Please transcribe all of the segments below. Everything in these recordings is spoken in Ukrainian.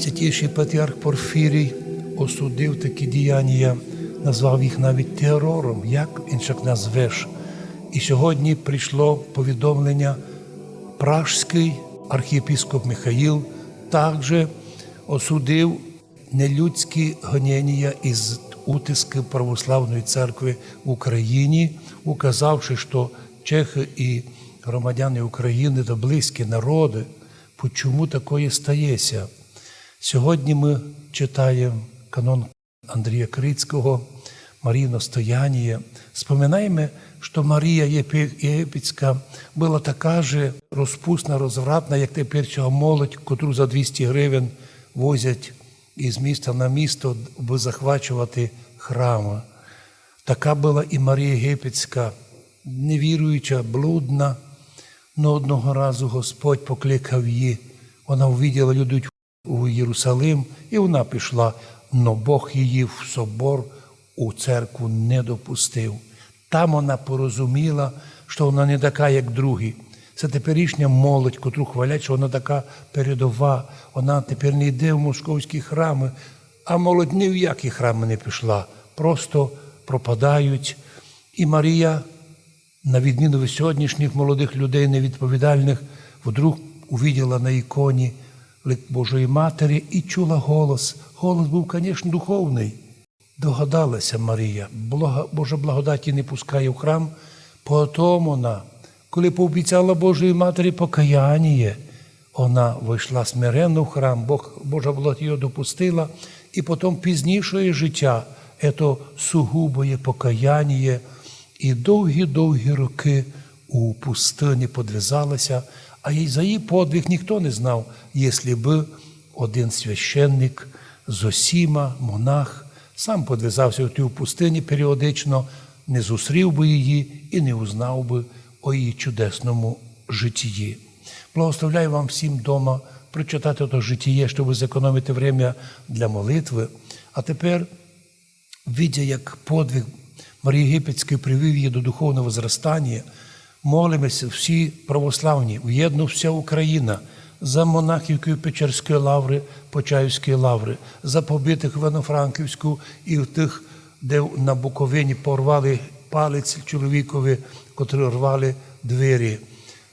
Святіший патріарх Порфірій осудив такі діяння, назвав їх навіть терором, як іншак назвеш. І сьогодні прийшло повідомлення, пражський архієпископ Михаїл також осудив нелюдські гонення із утиски православної церкви в Україні, указавши, що чехи і громадяни України то близькі народи. Почому такое стається? Сьогодні ми читаємо канон Андрія Крицького, Маріно Стоянія. Споминаємо, що Марія Єпі- Єгипетська була така же розпусна, розвратна, як тепер цього молодь, котру за 200 гривень возять із міста на місто, аби захвачувати храми. Така була і Марія Єгипетська, невіруюча, блудна. Но одного разу Господь покликав її. Вона увиділа людей у Єрусалим, і вона пішла, но Бог її в собор у церкву не допустив. Там вона порозуміла, що вона не така, як другі. Це теперішня молодь, котру хвалять, що вона така передова. Вона тепер не йде в московські храми, а молодь ні в які храми не пішла, просто пропадають. І Марія на відміну від сьогоднішніх молодих людей невідповідальних, вдруг увиділа на іконі лик Божої Матері і чула голос. Голос був, звісно, духовний. Догадалася Марія, Блага- Божа благодаті не пускає в храм, потім вона, коли пообіцяла Божої Матері покаяння, вона вийшла смиренно в храм, Бог, Божа благодать її допустила, і потім пізнішое життя, це сугубоє покаяння, і довгі-довгі роки у пустині подвизалася, а за її подвиг ніхто не знав, якщо б один священник Зосіма, монах, сам подвизався в тій пустині періодично, не зустрів би її і не узнав би о її чудесному житті. Благословляю вам всім вдома прочитати то житіє, щоб зекономити время для молитви. А тепер видя, як подвиг Марії Єгипетської привів її до духовного зростання, молимося всі православні, в'єдну вся Україна за монахів Печерської лаври, Почаївської лаври, за побитих в Івано-Франківську і в тих, де на Буковині порвали палець чоловікові, котрі рвали двері.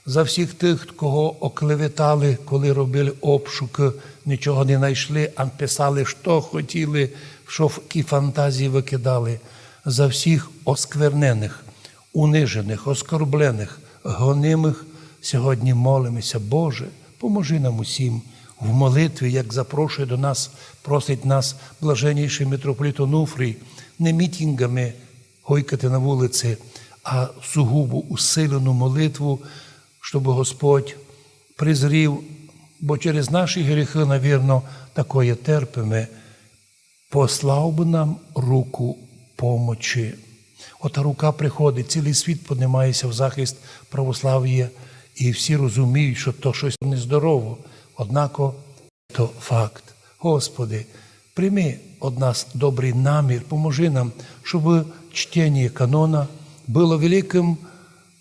За всіх тих, кого оклеветали, коли робили обшук, нічого не знайшли, а писали, що хотіли, що які фантазії викидали. За всіх осквернених, унижених, оскорблених, гонимих сьогодні молимося, Боже, поможи нам усім в молитві, як запрошує до нас, просить нас блаженніший митрополит Онуфрій, не мітінгами гойкати на вулиці, а сугубо усилену молитву, щоб Господь призрів, бо через наші гріхи, навірно, такое терпиме, послав би нам руку помочі. Ота рука приходить, цілий світ піднімається в захист православ'я, і всі розуміють, що то щось нездорово. Однако то факт. Господи, прийми від нас добрий намір, поможи нам, щоб чтення канона було великим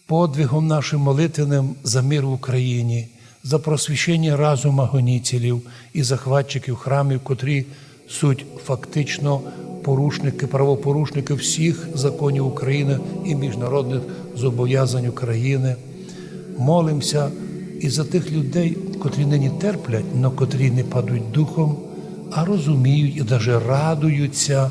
подвигом нашим молитвенним за мир в Україні, за просвіщення разума гонітелів і захватчиків храмів, котрі суть фактично порушники, правопорушники всіх законів України і міжнародних зобов'язань України. Молимося і за тих людей, котрі нині терплять, но котрі не падуть духом, а розуміють і навіть радуються,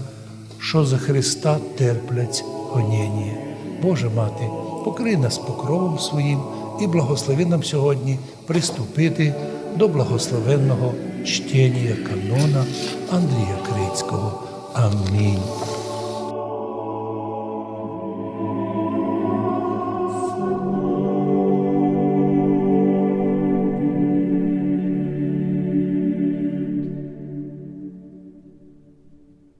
що за Христа терплять гоніння. Боже мати, покрий нас покровом своїм і благослови нам сьогодні приступити до благословенного чтення канона Андрія Крицького. Amen.